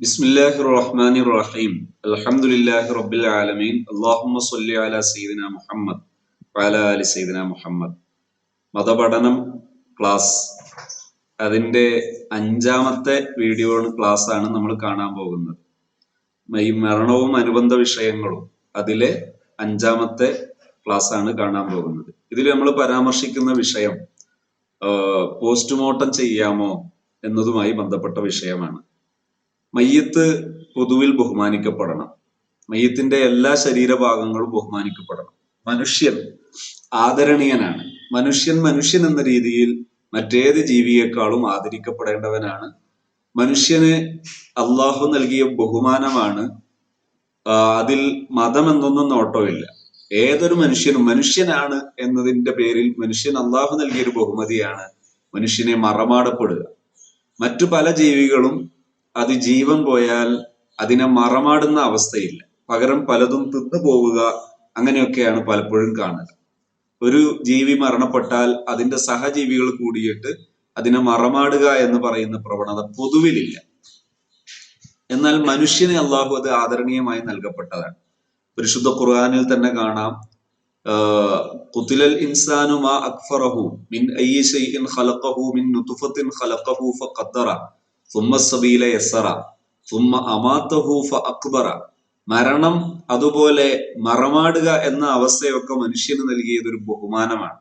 بسم الله الرحمن الرحيم الحمد لله رب العالمين اللهم صل على سيدنا محمد وعلى آل سيدنا محمد മതപഠനം class അതിൻ്റെ അഞ്ചാമത്തെ video class ആണ് നമ്മൾ കാണാൻ പോകുന്നത് ഈ മരണവും അനുബന്ധ വിഷയങ്ങളും അതിലെ അഞ്ചാമത്തെ ക്ലാസ് ആണ് കാണാൻ പോകുന്നത് ഇതിൽ നമ്മൾ പരാമർശിക്കുന്ന വിഷയം പോസ്റ്റ്മോർട്ടം ചെയ്യാമോ എന്നതുമായി ബന്ധപ്പെട്ട വിഷയമാണ് മയ്യത്ത് പൊതുവിൽ ബഹുമാനിക്കപ്പെടണം. മയ്യത്തിന്റെ എല്ലാ ശരീരഭാഗങ്ങളും ബഹുമാനിക്കപ്പെടണം. മനുഷ്യൻ ആദരണീയനാണ്. മനുഷ്യൻ മനുഷ്യൻ എന്ന രീതിയിൽ മറ്റേത് ജീവിയേക്കാളും ആദരിക്കപ്പെടേണ്ടവനാണ്. മനുഷ്യന് അള്ളാഹു നൽകിയ ബഹുമാനമാണ് അതിൽ മതം എന്നൊന്നും നോട്ടമില്ല. ഏതൊരു മനുഷ്യനും മനുഷ്യനാണ് എന്നതിന്റെ പേരിൽ മനുഷ്യൻ അള്ളാഹു നൽകിയൊരു ബഹുമതിയാണ് മനുഷ്യനെ മറമാടപ്പെടുക. മറ്റു പല ജീവികളും അത് ജീവൻ പോയാൽ അതിനെ മറമാടുന്ന അവസ്ഥയില്ല. പകരം പലതും തിന്നു പോവുക അങ്ങനെയൊക്കെയാണ് പലപ്പോഴും കാണുക ഒരു ജീവി മരണപ്പെട്ടാൽ അതിന്റെ സഹജീവികൾ കൂടിയിട്ട് അതിനെ മറമാടുക എന്ന് പറയുന്ന പ്രവണത പൊതുവിലില്ല. എന്നാൽ മനുഷ്യനെ അള്ളാഹു അത് ആദരണീയമായി നൽകപ്പെട്ടതാണ്. പരിശുദ്ധ ഖുർആാനിൽ തന്നെ കാണാം കുത്തിലൽ ഖുതിലൽ ഇൻസാനു മാ അക്ഫറഹു മിൻ ഖലഖഹു മിൻ ഖലഖഹു ഫഖദ്ദറ. അക്ബറ മരണം അതുപോലെ മറമാടുക എന്ന അവസ്ഥയൊക്കെ മനുഷ്യന് നൽകിയത് ഒരു ബഹുമാനമാണ്.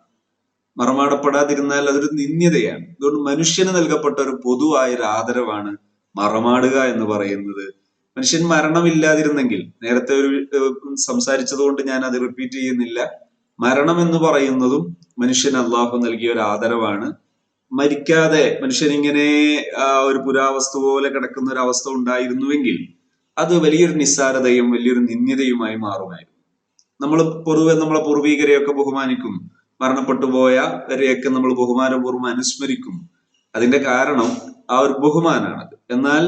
മറമാടപ്പെടാതിരുന്നാൽ അതൊരു നിന്ദ്യതയാണ്. അതുകൊണ്ട് മനുഷ്യന് നൽകപ്പെട്ട ഒരു പൊതുവായ ഒരു ആദരവാണ് മറമാടുക എന്ന് പറയുന്നത്. മനുഷ്യൻ മരണമില്ലാതിരുന്നെങ്കിൽ നേരത്തെ ഒരു സംസാരിച്ചതുകൊണ്ട് ഞാൻ അത് റിപ്പീറ്റ് ചെയ്യുന്നില്ല. മരണം എന്ന് പറയുന്നതും മനുഷ്യൻ അള്ളാഹു നൽകിയ ഒരു ആദരവാണ്. മരിക്കാതെ മനുഷ്യനിങ്ങനെ ഒരു പുരാവസ്തു പോലെ കിടക്കുന്ന ഒരു അവസ്ഥ ഉണ്ടായിരുന്നുവെങ്കിൽ അത് വലിയൊരു നിസ്സാരതയും വലിയൊരു നിന്ദ്യതയുമായി മാറുമായിരുന്നു. നമ്മൾ പൊതുവെ നമ്മളെ പൂർവീകരെയൊക്കെ ബഹുമാനിക്കും. മരണപ്പെട്ടു പോയവരെയൊക്കെ നമ്മൾ ബഹുമാനപൂർവം അനുസ്മരിക്കും. അതിന്റെ കാരണം ആ ഒരു ബഹുമാനാണത്. എന്നാൽ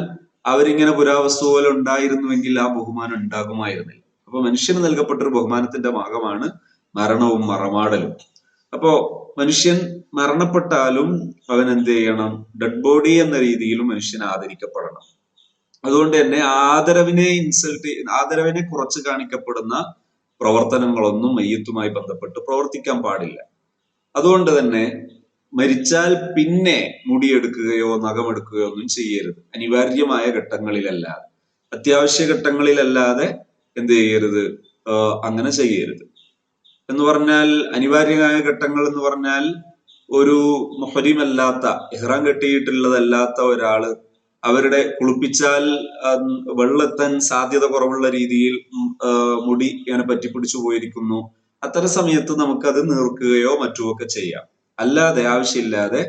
അവരിങ്ങനെ പുരാവസ്തു പോലെ ഉണ്ടായിരുന്നുവെങ്കിൽ ആ ബഹുമാനം ഉണ്ടാകുമായിരുന്നില്ല. അപ്പൊ മനുഷ്യന് നൽകപ്പെട്ട ഒരു ബഹുമാനത്തിന്റെ ഭാഗമാണ് മരണവും മറമാടലും. അപ്പോ മനുഷ്യൻ മരണപ്പെട്ടാലും അവൻ എന്ത് ചെയ്യണം ഡെഡ് ബോഡി എന്ന രീതിയിലും മനുഷ്യൻ ആദരിക്കപ്പെടണം. അതുകൊണ്ട് തന്നെ ആദരവിനെ ഇൻസൾട്ട് ആദരവിനെ കുറച്ച് കാണിക്കപ്പെടുന്ന പ്രവർത്തനങ്ങളൊന്നും മയ്യത്തുമായി ബന്ധപ്പെട്ട് പ്രവർത്തിക്കാൻ പാടില്ല. അതുകൊണ്ട് തന്നെ മരിച്ചാൽ പിന്നെ മുടിയെടുക്കുകയോ നഖമെടുക്കുകയോ ഒന്നും ചെയ്യരുത്. അനിവാര്യമായ ഘട്ടങ്ങളിലല്ലാതെ. അത്യാവശ്യ ഘട്ടങ്ങളിലല്ലാതെ എന്ത് ചെയ്യരുത്? അങ്ങനെ ചെയ്യരുത്. എന്ന് പറഞ്ഞാൽ അനിവാര്യമായ ഘട്ടങ്ങൾ എന്ന് പറഞ്ഞാൽ ഒരു മുഹരിമല്ലാത്ത ഇഹ്റാം കെട്ടിയിട്ടുള്ളതല്ലാത്ത ഒരാൾ അവരുടെ കുളിപ്പിച്ചാൽ വെള്ളെത്താൻ സാധ്യത കുറവുള്ള രീതിയിൽ മുടി ഇങ്ങനെ പറ്റിപ്പിടിച്ചു പോയിരിക്കുന്നു. അത്തരം സമയത്ത് നമുക്കത് നീർക്കുകയോ മറ്റോ ഒക്കെ ചെയ്യാം. അല്ലാതെ ആവശ്യമില്ലാതെ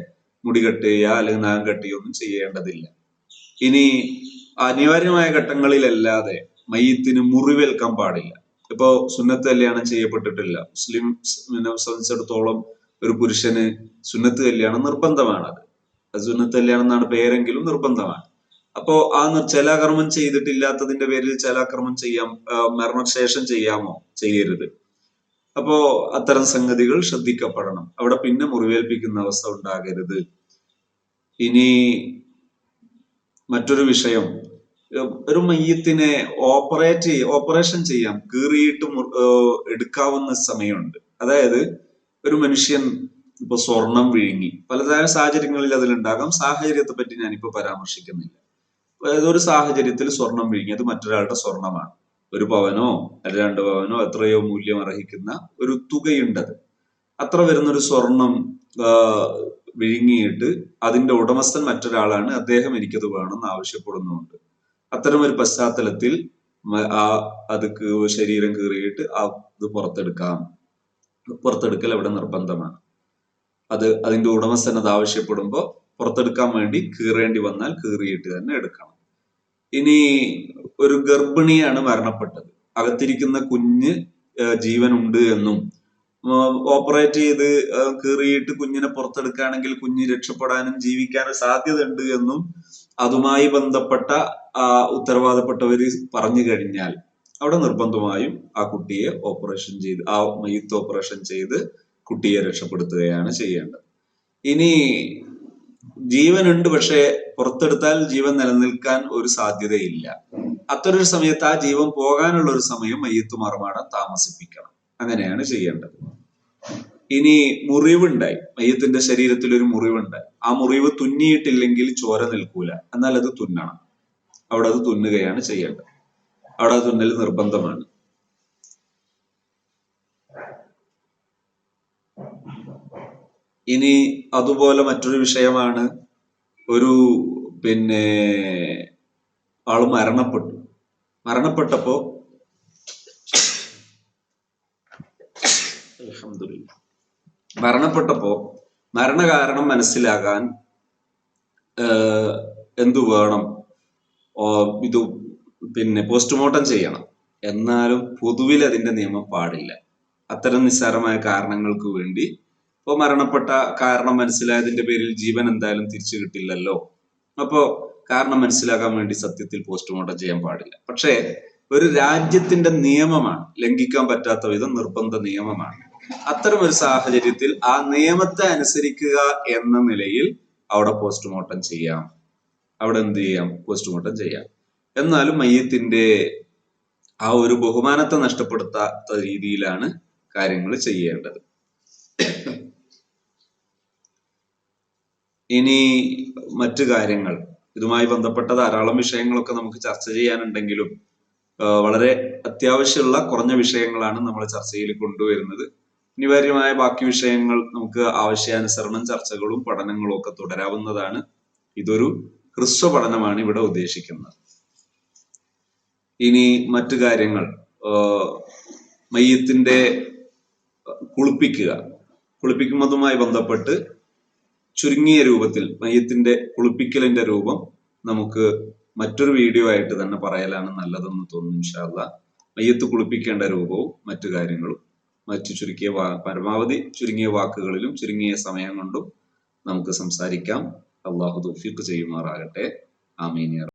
മുടി കെട്ടുകയോ അല്ലെങ്കിൽ നാം കെട്ടുകയോ ഒന്നും ചെയ്യേണ്ടതില്ല. ഇനി അനിവാര്യമായ ഘട്ടങ്ങളിലല്ലാതെ മയ്യത്തിന് മുറിവേൽക്കാൻ പാടില്ല. ഇപ്പോ സുന്നത്ത് കല്യാണം ചെയ്യപ്പെട്ടിട്ടില്ല. മുസ്ലിം സംബന്ധിച്ചിടത്തോളം ഒരു പുരുഷന് സുന്നത്ത് കല്യാണം നിർബന്ധമാണ് അത് സുന്നത്ത് കല്യാണം എന്നാണ് പേരെങ്കിലും നിർബന്ധമാണ്. അപ്പോ ആ ചലാകർമ്മം ചെയ്തിട്ടില്ലാത്തതിന്റെ പേരിൽ ചലാകർമ്മം ചെയ്യാം മരണശേഷം ചെയ്യാമോ? ചെയ്യരുത്. അപ്പോ അത്തരം സംഗതികൾ ശ്രദ്ധിക്കപ്പെടണം. അവിടെ പിന്നെ മുറിവേൽപ്പിക്കുന്ന അവസ്ഥ ഉണ്ടാകരുത്. ഇനി മറ്റൊരു വിഷയം. ഒരു മയ്യത്തിനെ ഓപ്പറേറ്റ് ഓപ്പറേഷൻ ചെയ്യാം. കീറിയിട്ട് എടുക്കാവുന്ന സമയമുണ്ട്. അതായത് ഒരു മനുഷ്യൻ ഇപ്പൊ സ്വർണം വിഴുങ്ങി. പലതരം സാഹചര്യങ്ങളിൽ അതിലുണ്ടാകാം. സാഹചര്യത്തെ പറ്റി ഞാനിപ്പോ പരാമർശിക്കുന്നില്ല. ഏതൊരു സാഹചര്യത്തിൽ സ്വർണം വിഴുങ്ങി അത് മറ്റൊരാളുടെ സ്വർണമാണ്. ഒരു പവനോ അല്ല രണ്ട് പവനോ എത്രയോ മൂല്യം അർഹിക്കുന്ന ഒരു തുകയുണ്ടത്. അത്ര വരുന്ന ഒരു സ്വർണം വിഴുങ്ങിയിട്ട് അതിന്റെ ഉടമസ്ഥൻ മറ്റൊരാളാണ്. അദ്ദേഹം എനിക്കത് വേണമെന്ന് ആവശ്യപ്പെടുന്നുണ്ട്. അത്തരം ഒരു പശ്ചാത്തലത്തിൽ ആ അത് ശരീരം കീറിയിട്ട് ആ ഇത് പുറത്തെടുക്കാം. പുറത്തെടുക്കൽ അവിടെ നിർബന്ധമാണ്. അത് അതിന്റെ ഉടമസ്ഥൻ അത് ആവശ്യപ്പെടുമ്പോൾ പുറത്തെടുക്കാൻ വേണ്ടി കീറേണ്ടി വന്നാൽ കീറിയിട്ട് തന്നെ എടുക്കണം. ഇനി ഒരു ഗർഭിണിയാണ് മരണപ്പെട്ടത്. അകത്തിരിക്കുന്ന കുഞ്ഞ് ജീവനുണ്ട് എന്നും ഓപ്പറേറ്റ് ചെയ്ത് കീറിയിട്ട് കുഞ്ഞിനെ പുറത്തെടുക്കുകയാണെങ്കിൽ കുഞ്ഞ് രക്ഷപ്പെടാനും ജീവിക്കാനും സാധ്യത ഉണ്ട് എന്നും അതുമായി ബന്ധപ്പെട്ട ആ ഉത്തരവാദപ്പെട്ടവര് പറഞ്ഞു കഴിഞ്ഞാൽ അവിടെ നിർബന്ധമായും ആ കുട്ടിയെ ഓപ്പറേഷൻ ചെയ്ത് ആ മയ്യത്ത് ഓപ്പറേഷൻ ചെയ്ത് കുട്ടിയെ രക്ഷപ്പെടുത്തുകയാണ് ചെയ്യേണ്ടത്. ഇനി ജീവനുണ്ട് പക്ഷേ പുറത്തെടുത്താൽ ജീവൻ നിലനിൽക്കാൻ ഒരു സാധ്യതയില്ല. അത്തരൊരു സമയത്ത് ആ ജീവൻ പോകാനുള്ള ഒരു സമയം മയ്യത്ത് താമസിപ്പിക്കണം. അങ്ങനെയാണ് ചെയ്യേണ്ടത്. ഇനി മുറിവുണ്ടായി. മയ്യത്തിന്റെ ശരീരത്തിൽ ഒരു മുറിവുണ്ടായി. ആ മുറിവ് തുന്നിയിട്ടില്ലെങ്കിൽ ചോര നിൽക്കൂല. എന്നാൽ അത് തുന്നണം. അവിടെ അത് തുന്നുകയാണ് ചെയ്യേണ്ടത്. അവിടെ അത് തുന്നൽ നിർബന്ധമാണ്. ഇനി അതുപോലെ മറ്റൊരു വിഷയമാണ്. ഒരു പിന്നെ ആൾ മരണപ്പെട്ടു. മരണപ്പെട്ടപ്പോ അൽഹംദുലില്ലാ. മരണപ്പെട്ടപ്പോ മരണകാരണം മനസ്സിലാകാൻ എന്തു വേണം? ഇത് പിന്നെ പോസ്റ്റ്മോർട്ടം ചെയ്യണം. എന്നാലും പൊതുവിൽ അതിന്റെ നിയമം പാടില്ല. അത്തരം നിസ്സാരമായ കാരണങ്ങൾക്ക് വേണ്ടി ഇപ്പൊ മരണപ്പെട്ട കാരണം മനസ്സിലായതിന്റെ പേരിൽ ജീവൻ എന്തായാലും തിരിച്ചു കിട്ടില്ലല്ലോ. അപ്പോ കാരണം മനസ്സിലാക്കാൻ വേണ്ടി സത്യത്തിൽ പോസ്റ്റ്മോർട്ടം ചെയ്യാൻ പാടില്ല. പക്ഷേ ഒരു രാജ്യത്തിന്റെ നിയമമാണ് ലംഘിക്കാൻ പറ്റാത്ത വിധം നിർബന്ധ നിയമമാണ്. അത്തരം ഒരു സാഹചര്യത്തിൽ ആ നിയമത്തെ അനുസരിക്കുക എന്ന നിലയിൽ അവിടെ പോസ്റ്റ്മോർട്ടം ചെയ്യാം. അവിടെ എന്ത് ചെയ്യാം? പോസ്റ്റ്മോർട്ടം ചെയ്യാം. എന്നാലും മയ്യത്തിന്റെ ആ ഒരു ബഹുമാനത്തെ നഷ്ടപ്പെടുത്താത്ത രീതിയിലാണ് കാര്യങ്ങൾ ചെയ്യേണ്ടത്. ഇനി മറ്റു കാര്യങ്ങൾ. ഇതുമായി ബന്ധപ്പെട്ട ധാരാളം വിഷയങ്ങളൊക്കെ നമുക്ക് ചർച്ച ചെയ്യാനുണ്ടെങ്കിലും വളരെ അത്യാവശ്യമുള്ള കുറഞ്ഞ വിഷയങ്ങളാണ് നമ്മൾ ചർച്ചയിൽ കൊണ്ടുവരുന്നത്. അനിവാര്യമായ ബാക്കി വിഷയങ്ങൾ നമുക്ക് ആവശ്യാനുസരണം ചർച്ചകളും പഠനങ്ങളും ഒക്കെ തുടരാവുന്നതാണ്. ഇതൊരു ഹ്രസ്വ പഠനമാണ് ഇവിടെ ഉദ്ദേശിക്കുന്നത്. ഇനി മറ്റു കാര്യങ്ങൾ. മയ്യത്തിന്റെ കുളിപ്പിക്കുക. കുളിപ്പിക്കുന്നതുമായി ബന്ധപ്പെട്ട് ചുരുങ്ങിയ രൂപത്തിൽ മയ്യത്തിന്റെ കുളിപ്പിക്കലിന്റെ രൂപം നമുക്ക് മറ്റൊരു വീഡിയോ ആയിട്ട് തന്നെ പറയലാണ് നല്ലതെന്ന് തോന്നുന്നു ഇൻഷാല്ല മയ്യത്ത് കുളിപ്പിക്കേണ്ട രൂപവും മറ്റു കാര്യങ്ങളും മറ്റു ചുരുക്കിയ പരമാവധി ചുരുങ്ങിയ വാക്കുകളിലും ചുരുങ്ങിയ സമയം കൊണ്ടും നമുക്ക് സംസാരിക്കാം. അള്ളാഹു തൗഫീഖ് ചെയ്യുമാറാകട്ടെ. ആമീൻ